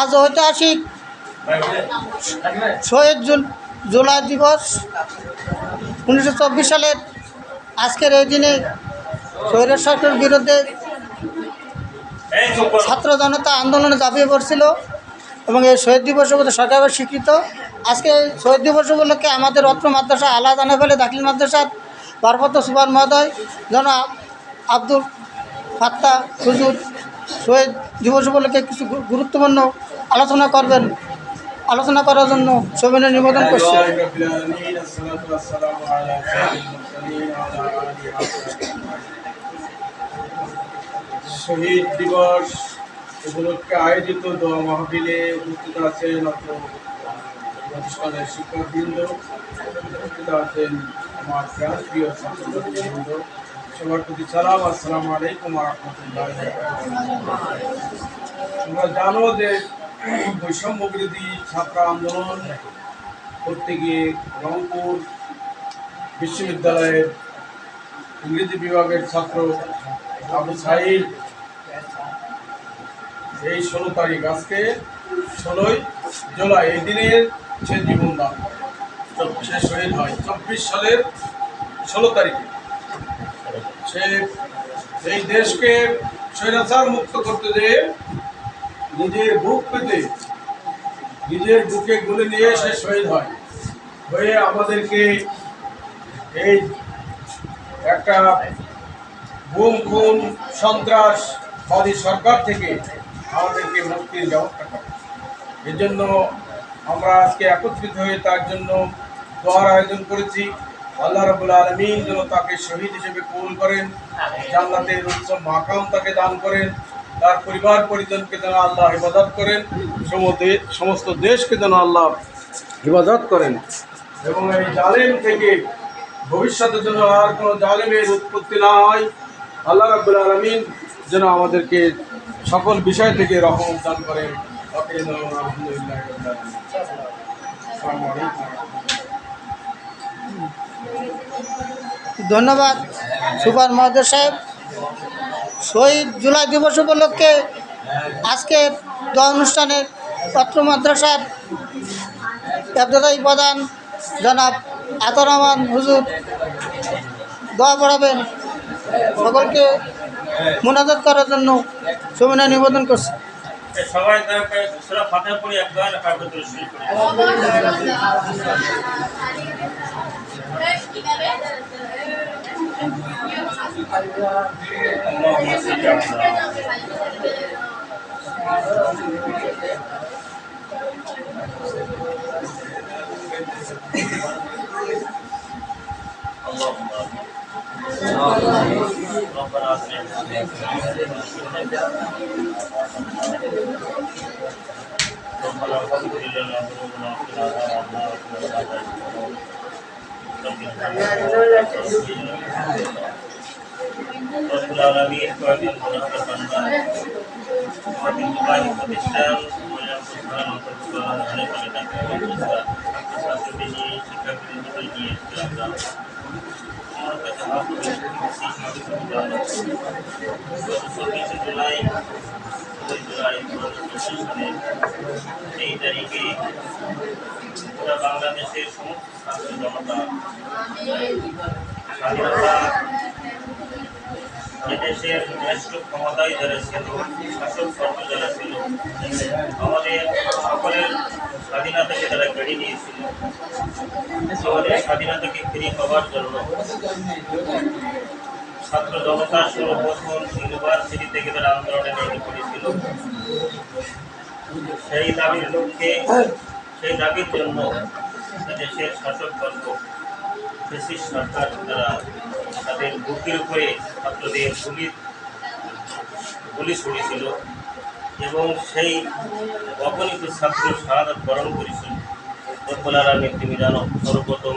আজ ঐতিহাসিক শহীদ June July দিবস উনিশশো চব্বিশ সালের আজকের এই দিনে স্বৈরের সরকারের বিরুদ্ধে ছাত্র জনতা আন্দোলনে ঝাঁপিয়ে পড়ছিল এবং এই শহীদ দিবস উপলক্ষে সরকারের স্বীকৃত। আজকে শহীদ দিবস উপলক্ষে আমাদের অত্র মাদ্রাসা আল্লাহ জানা ফেলে দাখিল মাদ্রাসার ভারপ্রাপ্ত সুপার মহোদয় জন আব্দুল ফাত্তা হুজুর, শহীদ যুব যুবলীগকে কিছু গুরুত্বপূর্ণ আলোচনা করবেন। আলোচনা করার জন্য সবিনয় নিবেদন করছি। শহীদ দিবস উপলক্ষে আয়োজিত দোয়া মাহফিলে উপস্থিত আছেন প্রতিষ্ঠানের শিক্ষকবৃন্দ উপস্থিত আছেন আমার প্রিয় ছাত্রবৃন্দ সবার সালাম, আসসালামু আলাইকুম রহমতুল্লাহ তোমরা জানো যে বৈষম্য বিরোধী ছাত্র আন্দোলন করতে গিয়ে রংপুর বিশ্ববিদ্যালয়ের ইংরেজি বিভাগের ছাত্র আবু সাইদ এই ষোলো তারিখ, আজকে ষোলোই জুলাই, এই দিনের সে জীবনদান। সে শহীদ হয় চব্বিশ সালের ষোলো তারিখে। সে এই দেশকে স্বৈরাচার মুক্ত করতে যেয়ে নিজের বুক পেতে, নিজের বুকে গুলি নিয়ে সে শহীদ হয়। হয়ে আমাদেরকে এই একটা গুম খুন, সন্ত্রাস বাদী সরকার থেকে আমাদেরকে মুক্তির ব্যবস্থা করে। এর জন্য আমরা আজকে একত্রিত হয়ে তার জন্য দোয়ার আয়োজন করেছি। আল্লাহ রাবুল আলমিন যেন তাকে শহীদ হিসেবে কবুল করেন, জান্নাতের উচ্চ মাকাম তাকে দান করেন, তার পরিবার পরিজনকে যেন আল্লাহ হেফাজত করেন, সমস্ত দেশকে যেন আল্লাহ হেফাজত করেন। এবং এই জালেম থেকে ভবিষ্যতে যেন আর কোনো জালেমের উৎপত্তি না হয়, আল্লাহ রাবুল আলমিন যেন আমাদেরকে সকল বিষয় থেকে রকম দান করেন। আলহামদুলিল্লাহ ধন্যবাদ সুপার মহোদয় সাহেব। শহীদ জুলাই দিবস উপলক্ষে আজকের দোয়া অনুষ্ঠানের পত্র মাদ্রাসার ব্যবসায়ী প্রধান জনাব আতর রহমান হুজুর দোয়া পড়াবেন। সকলকে মোনাজাত করার জন্য সুবিনা নিবেদন করছি। সবাই পড়ে একবার Allah'ım sıcaksa. Allah'ım. Rabbana atmin. ربنا فاغفر لنا ذنوبنا وقنا عذاب النار প্রতিষ্ঠান প্রধান অন্তর্ভুক্ত অনেক অনেক ছাত্রছাত্রীদের নিয়ে শিক্ষার্থীদের নিয়ে সালে এই তারিখে পুরো বাংলাদেশের সমস্ত ছাত্র জনতা স্বাধীনতা এদেশের ক্ষমতায় যারা ছিল শাসক সর্ব যারা ছিল আমাদের সকলের স্বাধীনতাকে তারা কেড়ে নিয়েছিল। আমাদের স্বাধীনতাকে ফিরে পাওয়ার জন্য ছাত্র জনতা সর্বপ্রথম ইউনিভার্সিটি থেকে তারা আন্দোলনে নেমে পড়েছিল। সেই দাবির লক্ষ্যে, সেই দাবির জন্য দেশের শাসক বর্গ, ব্রিটিশ সরকার, তারা তাদের বুকের উপরে ছাত্রদের গুলি গুলি ছড়িয়েছিল এবং সেই অগণিত ছাত্র শাহাদত বরণ করেছিল। রব্বুল আলমী তুমি জানো সর্বপ্রথম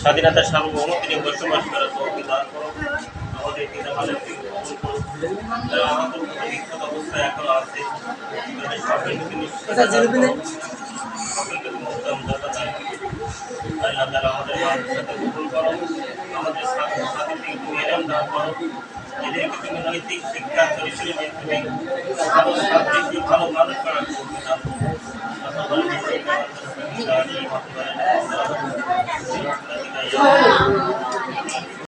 স্বাধীনতা সার্বভৌমত্ব নিয়ে বসবাস করার তৌফিক দান করো আমাদের পিতা মাতাকে করো আমাদের এখনও আছে আমাদের করো। আমাদের তুমি এরম দান করো এদেরকে তুমি নৈতিক শিক্ষা পরিচালনায় তুমি